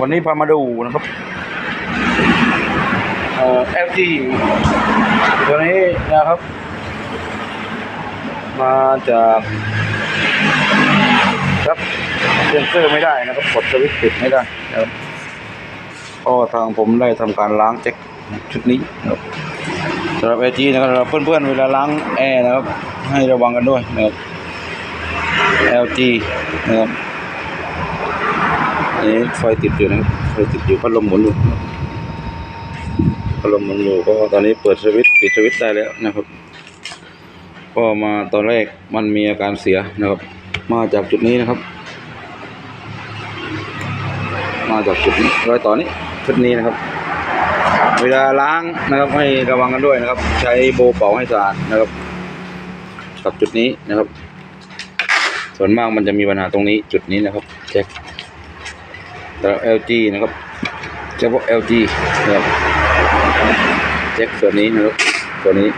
วันนี้พามาดูนะครับเอ่อ LG ตัวนี้นะครับ มาจากครับเซ็นเซอร์ไม่ได้นะครับกดสวิตช์ปิดไม่ได้นะครับก็ทางผมได้ทำการล้างเช็คชุดนี้นะครับสำหรับ LG นะครับเพื่อนๆเวลาล้างแอร์นะครับ ให้ระวังกันด้วยนะครับ LG นะครับ นี้ไฟติดอยู่นะครับไฟติดอยู่พัดลมหมุนอยู่พัดลมหมุนอยู่ก็ตอนนี้เปิดสวิตช์ปิดสวิตช์ได้แล้วนะครับ ก็มาตอนแรกมันมีอาการเสียนะครับ มาจากจุดนี้นะครับ มาจากจุดนี้รอยต่อนี้จุดนี้นะครับ เวลาล้างนะครับให้ระวังกันด้วยนะครับ ใช้โบเป่าให้สะอาดนะครับ กับจุดนี้นะครับ ส่วนมากมันจะมีปัญหาตรงนี้จุดนี้นะครับเช็ค สำหรับ LG นะครับเฉพาะ LG นะครับเช็คส่วนนี้นะครับตัวนี้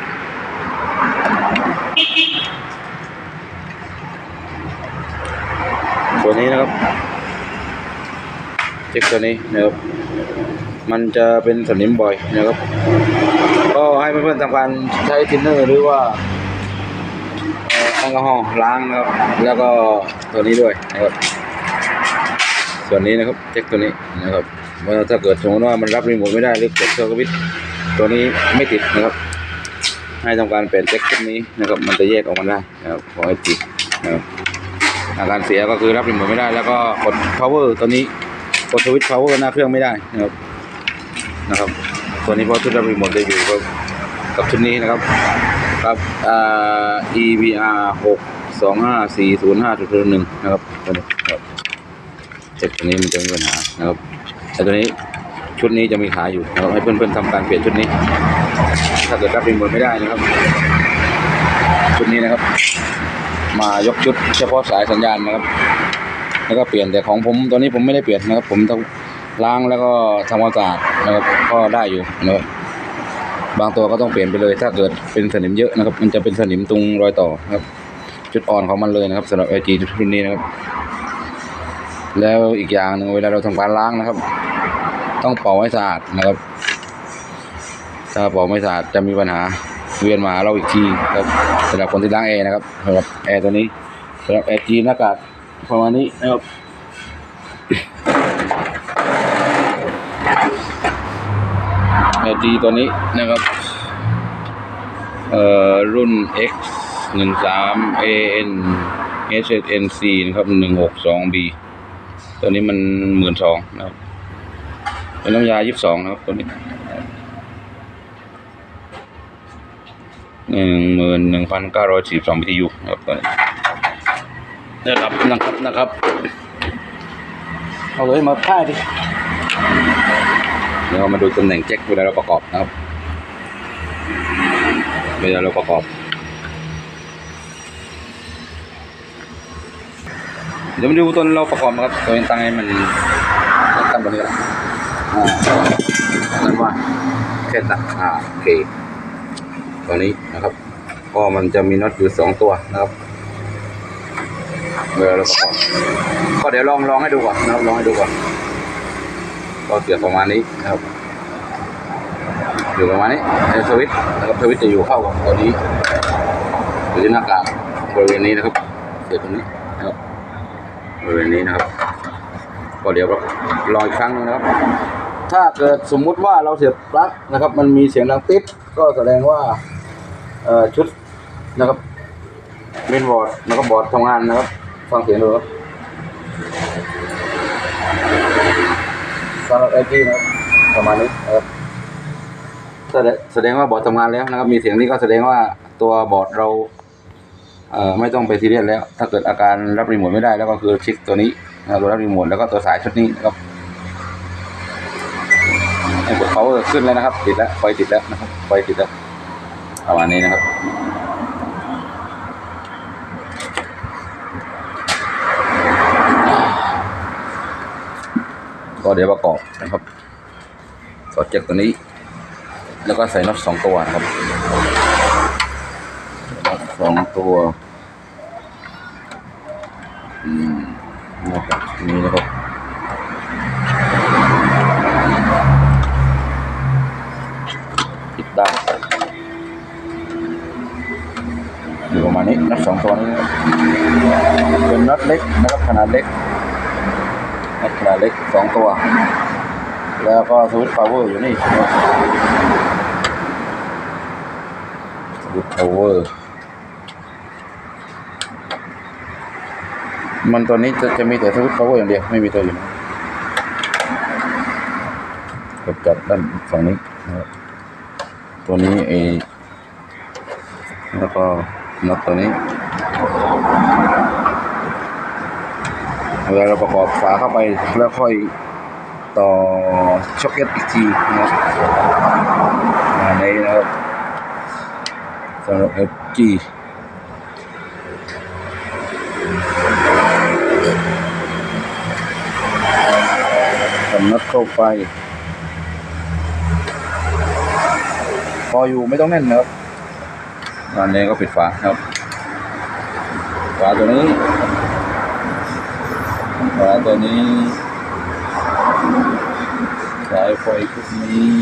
ตัวนี้นะครับเช็คตัวนี้นะครับมันจะเป็นสนิมบ่อยนะครับ ก็ให้เพื่อนๆทำการใช้ทินเนอร์หรือว่าแอลกอฮอล์ล้างนะครับ แล้วก็ตัวนี้ด้วยนะครับ ส่วนนี้นะครับเช็คตัวนี้นะครับว่าถ้าเกิดสมมติว่ามันรับรีโมทไม่ได้หรือกดเครื่องวิตตัวนี้ไม่ติดนะครับ ให้ทำการเปลี่ยนเช็คชุดนี้นะครับ มันจะแยกออกมาได้นะครับขอให้ติดนะครับอาการเสียก็คือรับรีโมทไม่ได้ แล้วก็กด power ตัวนี้กดสวิตช์ power หน้าเครื่องไม่ได้นะครับนะครับ ตัวนี้เพราะชุดรับรีโมทจะอยู่กับกับชุดนี้นะครับครับอ่า EVR หกสองห้าสี่ศูนย์ห้าจุดหนึ่งนะครับตัวนี้ เช็คตัวนี้มันจะมีปัญหานะครับแต่ตัวนี้ชุดนี้จะมีขายอยู่นะครับให้เพื่อนๆทำการเปลี่ยนชุดนี้ ถ้าเกิดรับรีโมทไม่ได้นะครับ ชุดนี้นะครับ มายกชุดเฉพาะสายสัญญาณนะครับ แล้วก็เปลี่ยนแต่ของผมตัวนี้ผมไม่ได้เปลี่ยนนะครับ ผมต้องล้างแล้วก็ทำความสะอาดนะครับก็ได้อยู่นะครับบางตัวก็ต้องเปลี่ยนไปเลย ถ้าเกิดเป็นสนิมเยอะนะครับ มันจะเป็นสนิมตรงรอยต่อครับ จุดอ่อนของมันเลยนะครับสำหรับ LG รุ่นนี้นะครับ แล้วอีกอย่างหนึ่งเวลาเราทำการล้างนะครับ ต้องเป่าให้สะอาดนะครับ ถ้าเป่าไม่สะอาดจะมีปัญหาเวียนมาเราอีกทีครับสำหรับคนที่ล้างแอร์นะครับสำหรับแอร์ตัวนี้สำหรับแอร์จีหน้ากากประมาณนี้นะครับแอร์จีตัวนี้นะครับเอ่อรุ่น X หนึ่งสาม AN HNC นะครับหนึ่งหกสอง B ตัวนี้มันหมื่นสองนะครับเป็นน้ำยายี่สิบสองนะครับตัวนี้หนึ่งหมื่นหนึ่งพันเก้าร้อยสี่สอง BTU นะครับตัวนี้นะครับนะครับนะครับเอาเลยมาพ่ายดิเดี๋ยวเรามาดูตำแหน่งแจ็คเวลาเราประกอบนะครับเวลาเราประกอบ เดี๋ยวมาดูตอนเราประกอบนะครับตัวเองตั้งให้มันตั้งแบบนี้ละอ่านั่นว่าแค่ตัดอ่าโอเคตัวนี้นะครับ ก็มันจะมีน็อตอยู่สองตัวนะครับเวลาเราประกอบก็เดี๋ยวลองลองให้ดูก่อนนะครับลองให้ดูก่อนก็เสียบประมาณนี้นะครับ อยู่ประมาณนี้ไอ้สวิตนะครับสวิตจะอยู่เข้ากับตัวนี้อยู่ที่หน้ากากบริเวณนี้นะครับเสียบตรงนี้ บริเวณนี้นะครับ ก็เดี๋ยวเราลองอีกครั้งนึงนะครับ ถ้าเกิดสมมุติว่าเราเสียบปลั๊กนะครับ มันมีเสียงดังติ๊ดก็แสดงว่าเอ่อชุดนะครับเมนบอร์ดแล้วก็บอร์ดทำงานนะครับ ฟังเสียงดูครับสำหรับไอจีนะครับประมาณนี้นครับแสดงว่าบอร์ดทำงานแล้วนะครับ มีเสียงนี้ก็แสดงว่าตัวบอร์ดเรา เอ่อไม่ต้องไปซีเรียสแล้ว ถ้าเกิดอาการรับรีโมทไม่ได้แล้วก็คือเช็คตัวนี้นะครับตัวรับรีโมทแล้วก็ตัวสายชุดนี้นะครับให้กดเขาขึ้นแล้วนะครับ ติดแล้วไฟติดแล้วนะครับไฟติดแล้วประมาณนี้นะครับก็เดี๋ยวประกอบนะครับสอดเจ็คตัวนี้ แล้วก็ใส่น็อตสองตัวนะครับ สองตัวอืมนะครับนี้นะครับติดได้อยู่ประมาณนี้นัดสองตัวนี้เป็นนัดเล็กนะครับขนาดเล็กนัดขนาดเล็กสองตัว แล้วก็สวิตช์พาวเวอร์อยู่นี่ with power มันตัวนี้จะจะมีแต่สวิตช์พาวเวอร์อย่างเดียว ไม่มีตัวอื่นกดจับด้านฝั่งนี้นะครับตัวนี้เอแล้วก็น็อตตัวนี้เวลาเราประกอบฝาเข้าไปแล้วค่อยต่อช็อคเก็ตอีกทีนะครับอันนี้นะครับสำหรับ FG ำนักเข้าไป พออยู่ไม่ต้องแน่นนะครับอันนี้ก็ปิดฝาครับ ฝาตัวนี้ ฝาตัวนี้ สายไฟพวกนี้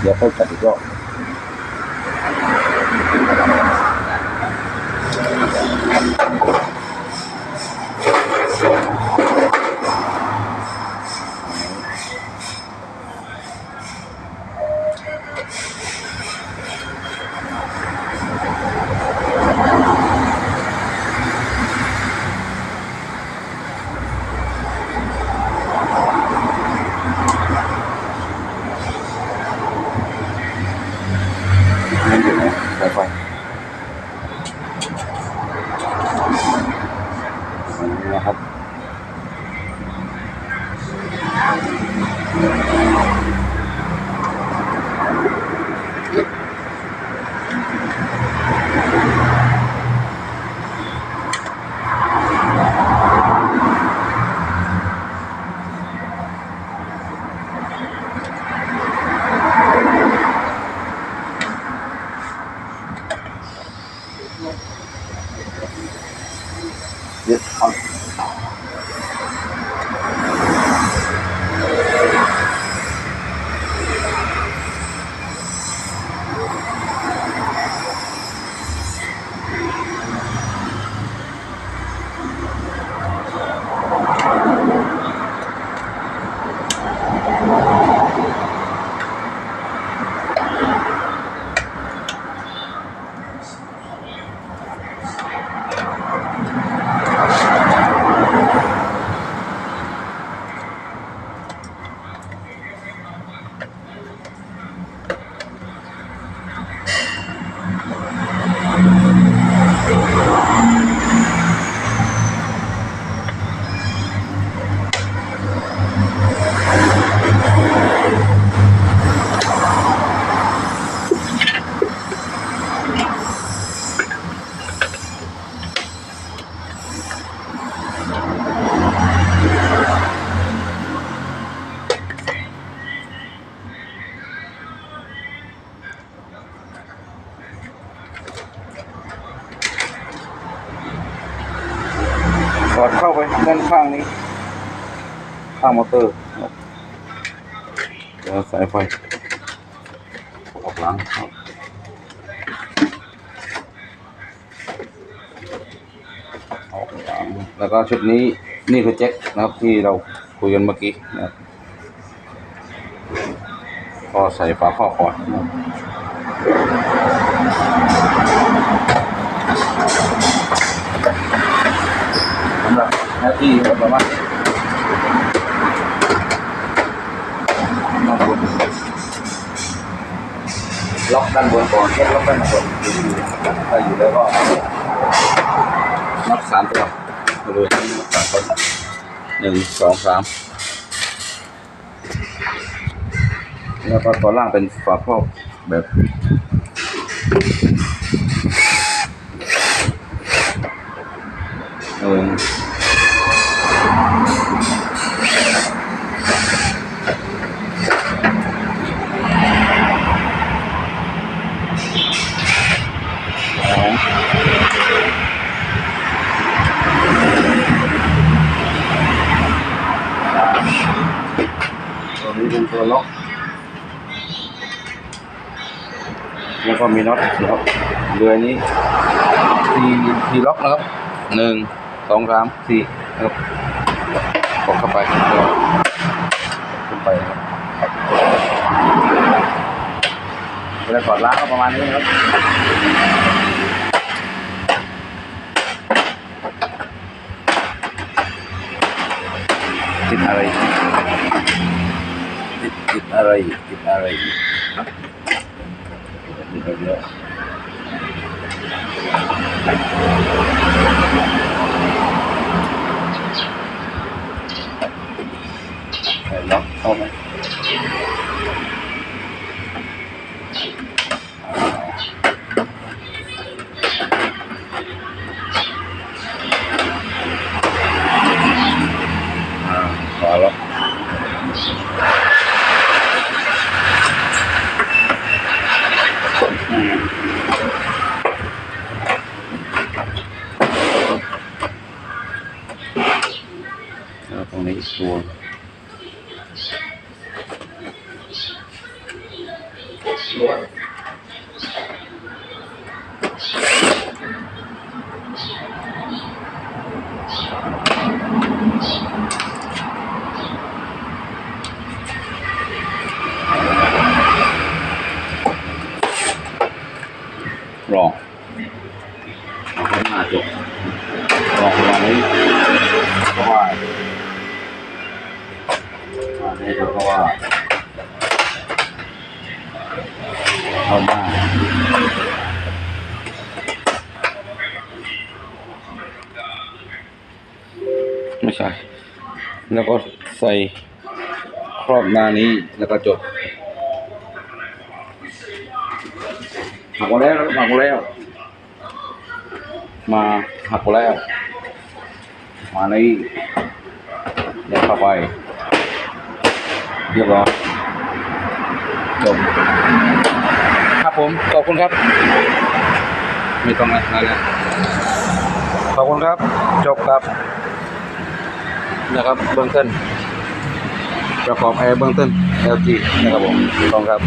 เดี๋ยวค่อยจัดอีกรอบ เอาสอดเข้าไปด้านข้างนี้ ข้างมอเตอร์นะครับเดี๋ยวสายไฟออกหลังครับออกหลังแล้วก็ชุดนี้นี่คือแจ็คนะครับที่เราคุยกันเมื่อกี้นะครับก็ใส่ฝาครอบก่อนนะครับำหรับหน้าที่แบบประมาณนี้านบนล็อกด้านบนก่อนเช็คล็อกด้านบนอยู่ถ้าอยู่แล้วก็นับสามตัวบริเวณนี้นับสามตัวหนึ่งสองสามแล้วก็ตัวล่างเป็นฝาครอบแบบ ก็มีน็อตนะครับเรือนี้สี่สี่ล็อกนะครับหนึ่งสองสามสี่นะครับกดเข้าไปขึ้นไปนะครับเวลาถอดล้างก็ประมาณนี้นะครับติดอะไรติดติดอะไรติดอะไร ติดอะ เข้ามาไม่ใช่ แล้วก็ใส่ครอบหน้านี้แล้วก็จบหักแล้วหักแล้ว มาหักแล้ว มานี้แล้วเข้าไปเรียบร้อยจบ ผมขอบคุณครับ ไม่ต้องล้วนั่นแหละขอบคุณครับ จบครับนะครับเบื้องต้นประกอบแอร์เบื้องต้น LG นะครับผมขอบคุณครับ